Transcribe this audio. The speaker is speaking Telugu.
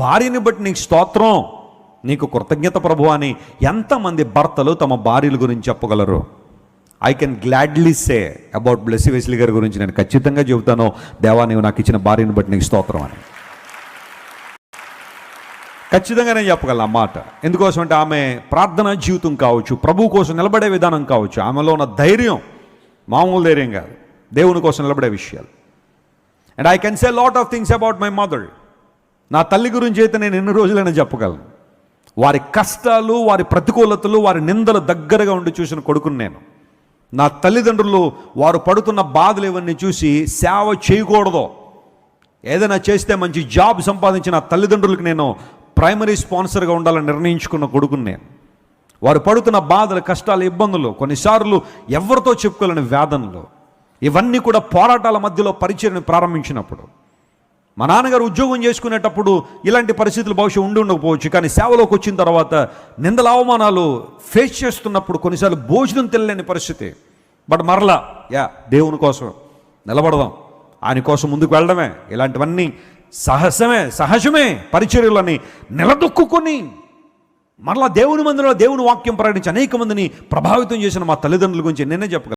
భార్యని బట్టి నీకు స్తోత్రం నీకు కృతజ్ఞత ప్రభు అని ఎంతమంది భర్తలు తమ భార్యల గురించి చెప్పగలరు? I can gladly say about Blessy Wesley గారి గురించి నేను ఖచ్చితంగా చెబుతాను. దేవా నీవు నాకు ఇచ్చిన భార్యను బట్టి నీకు స్తోత్రం అని. ఖచ్చితంగా నేను చెప్పగలను ఆ మాట. ఎందుకోసం అంటే ఆమె ప్రార్థనా జీవితం కావచ్చు ప్రభు కోసం నిలబడే విధానం కావచ్చు. ఆమెలో ఉన్న ధైర్యం మామూలు ధైర్యం కాదు. దేవుని కోసం నిలబడే విషయాలు. And I can say lot of things about my mother నా తల్లి గురించి అయితే నేను ఎన్ని రోజులైనా చెప్పగలను. వారి కష్టాలు వారి ప్రతికూలతలు వారి నిందలు దగ్గరగా ఉండి చూసిన కొడుకుని నేను. నా తల్లిదండ్రులు వారు పడుతున్న బాధలు ఇవన్నీ చూసి సేవ చేయకూడదు. ఏదైనా చేస్తే మంచి జాబ్ సంపాదించిన నా తల్లిదండ్రులకు నేను ప్రైమరీ స్పాన్సర్గా ఉండాలని నిర్ణయించుకున్న కొడుకుని నేను. వారు పడుతున్న బాధలు కష్టాలు ఇబ్బందులు కొన్నిసార్లు ఎవరితో చెప్పుకోలేని వేదనలు. ఇవన్నీ కూడా పోరాటాల మధ్యలో పరిచయను ప్రారంభించినప్పుడు. మా నాన్నగారు ఉద్యోగం చేసుకునేటప్పుడు ఇలాంటి పరిస్థితులు బహుశా ఉండి ఉండకపోవచ్చు. కానీ సేవలోకి వచ్చిన తర్వాత నిందల అవమానాలు ఫేస్ చేస్తున్నప్పుడు కొన్నిసార్లు భోజనం తెలియని పరిస్థితి. బట్ మరలా యా దేవుని కోసం నిలబడదాం. ఆయన కోసం ముందుకు వెళ్ళడమే. ఇలాంటివన్నీ సహజమే సహజమే పరిచర్యలని నిలదొక్కుని మరలా దేవుని మందిలో దేవుని వాక్యం ప్రకటించి అనేక మందిని ప్రభావితం చేసిన మా తల్లిదండ్రుల గురించి నేనే చెప్పగలను.